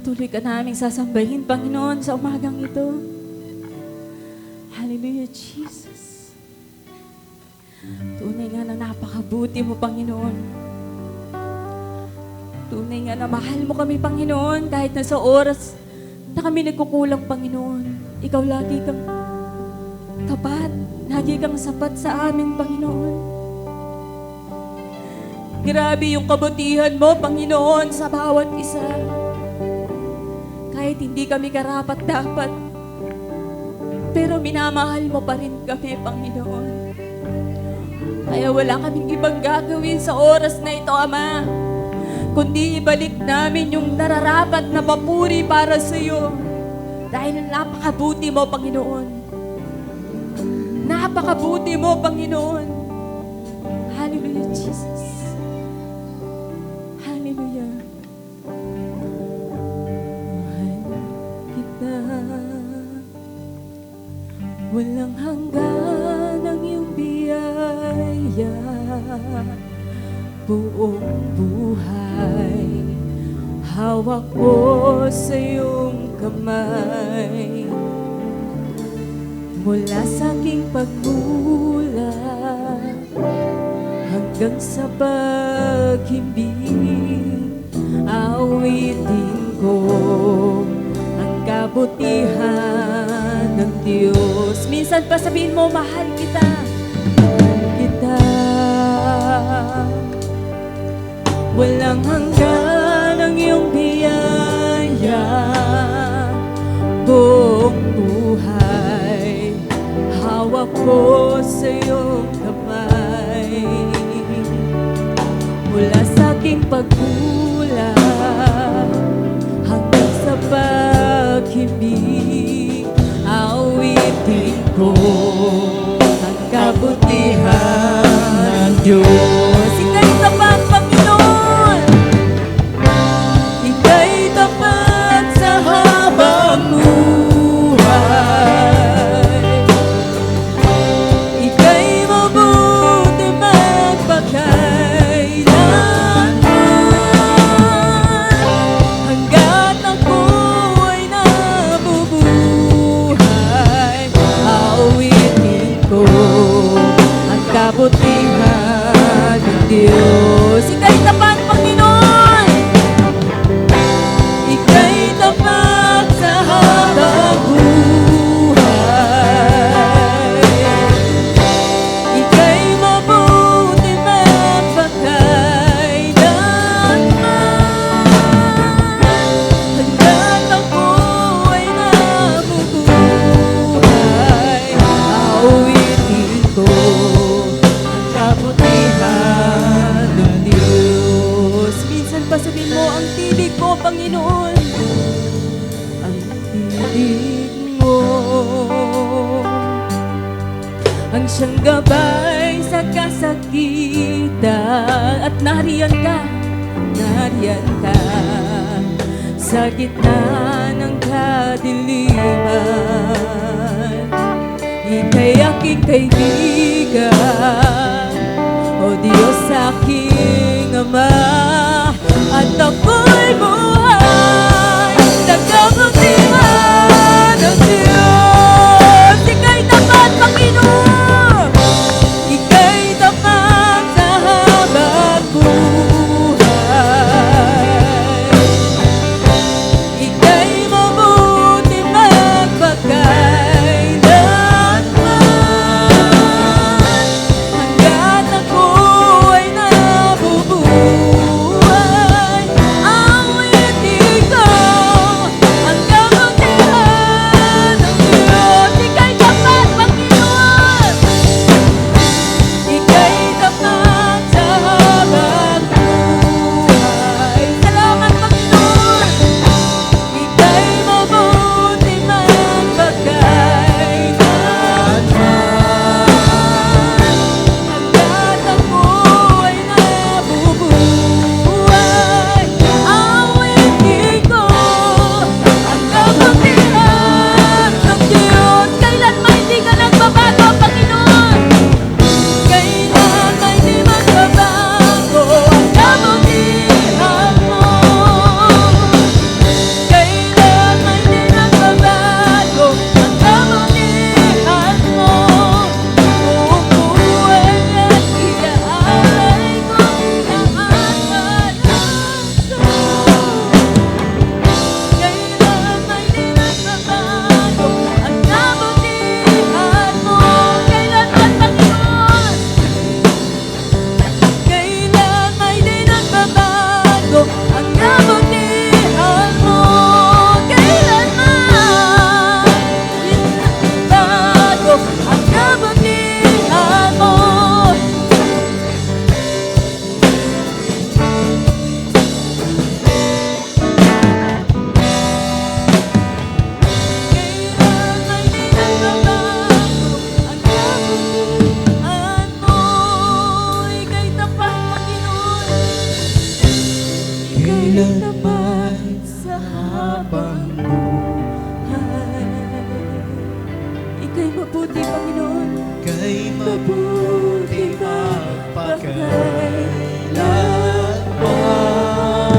Patuloy ka naming sasambahin, Panginoon, sa umagang ito. Hallelujah, Jesus. Tunay nga na napakabuti mo, Panginoon. Tunay nga na mahal mo kami, Panginoon, kahit na sa oras na kami nagkukulang, Panginoon. Ikaw lagi kang tapat, lagi kang sapat sa amin, Panginoon. Grabe yung kabutihan mo, Panginoon, sa bawat isa. Kahit hindi kami karapat dapat, pero minamahal mo pa rin kami, Panginoon. Kaya wala kaming ibang gagawin sa oras na ito, Ama. Kundi ibalik namin yung nararapat na papuri para sa iyo. Dahil napakabuti mo, Panginoon. Napakabuti mo, Panginoon. Hallelujah, Jesus. Buong buhay Hawak ko sa iyong kamay Mula sa aking pagmulat Hanggang sa paghimbing Awitin ko ang kabutihan ng Diyos. Minsan pa sabihin mo, mahal kita. Walang hanggan ang iyong biyaya. Buong buhay, hawak ko sa iyong kamay. Mula sa aking pagkulang hanggang sa paghimbing, awitin ko ang kabutihan ng Diyos. Siyang gabay sa kasakitan at nariyan ka, nariyan ka sa gitna ng kadiliman. Ika'y aking kaibigan, O Diyos aking Ama,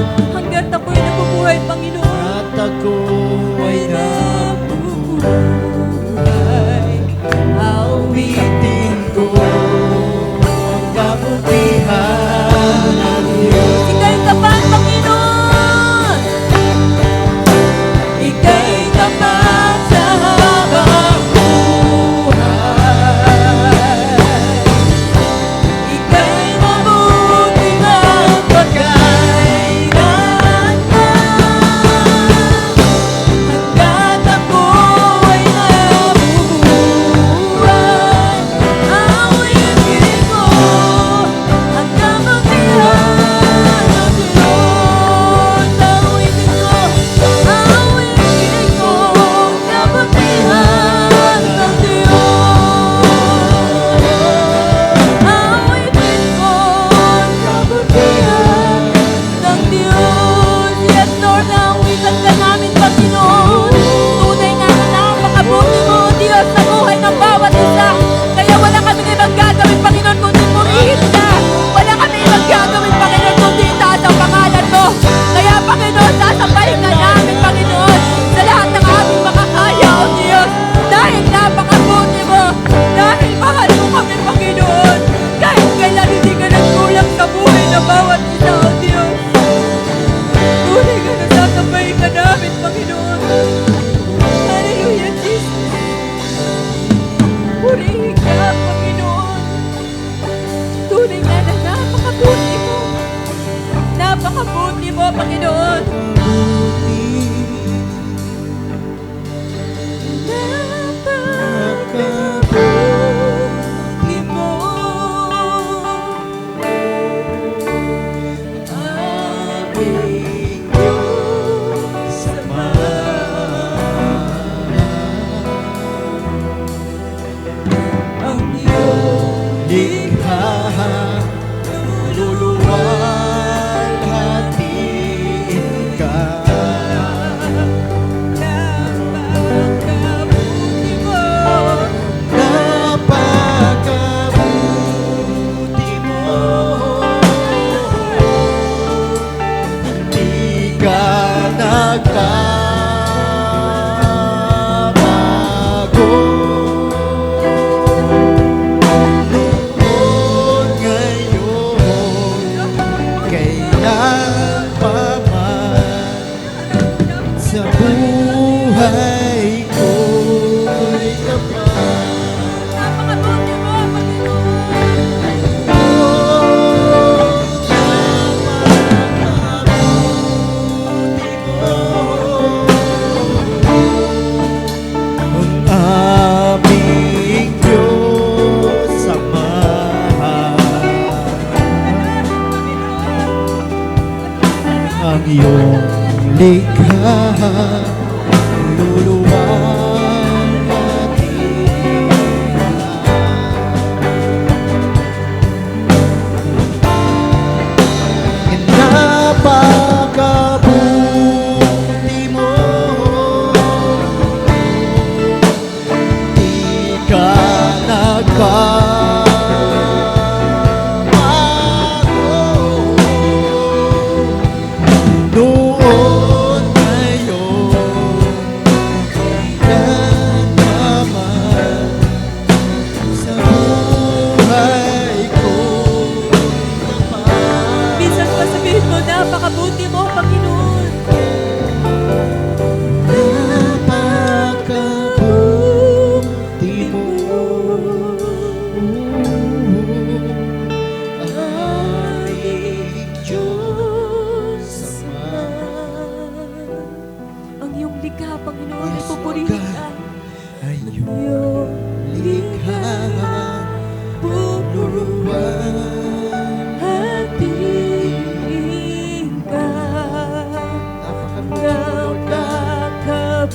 Thank you. casa.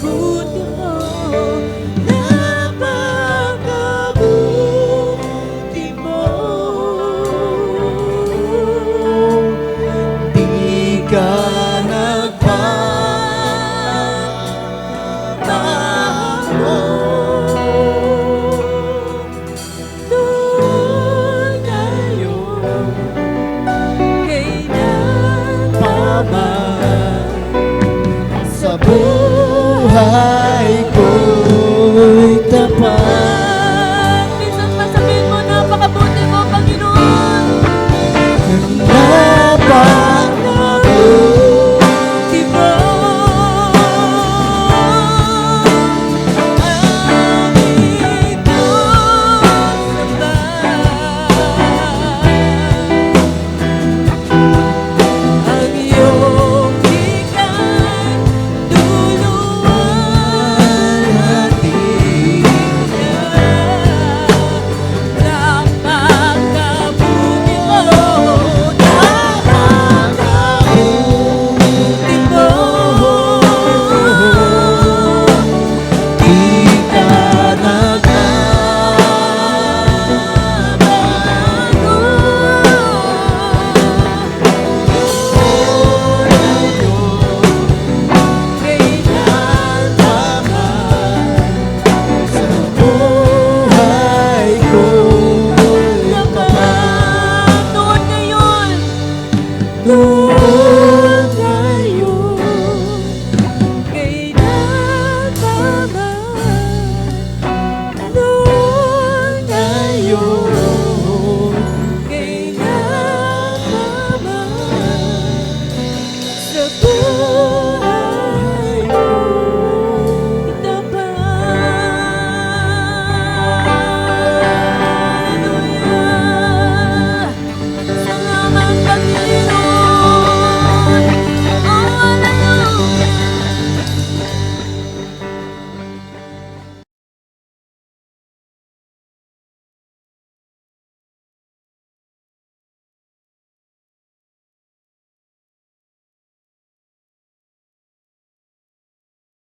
fruit behold glory.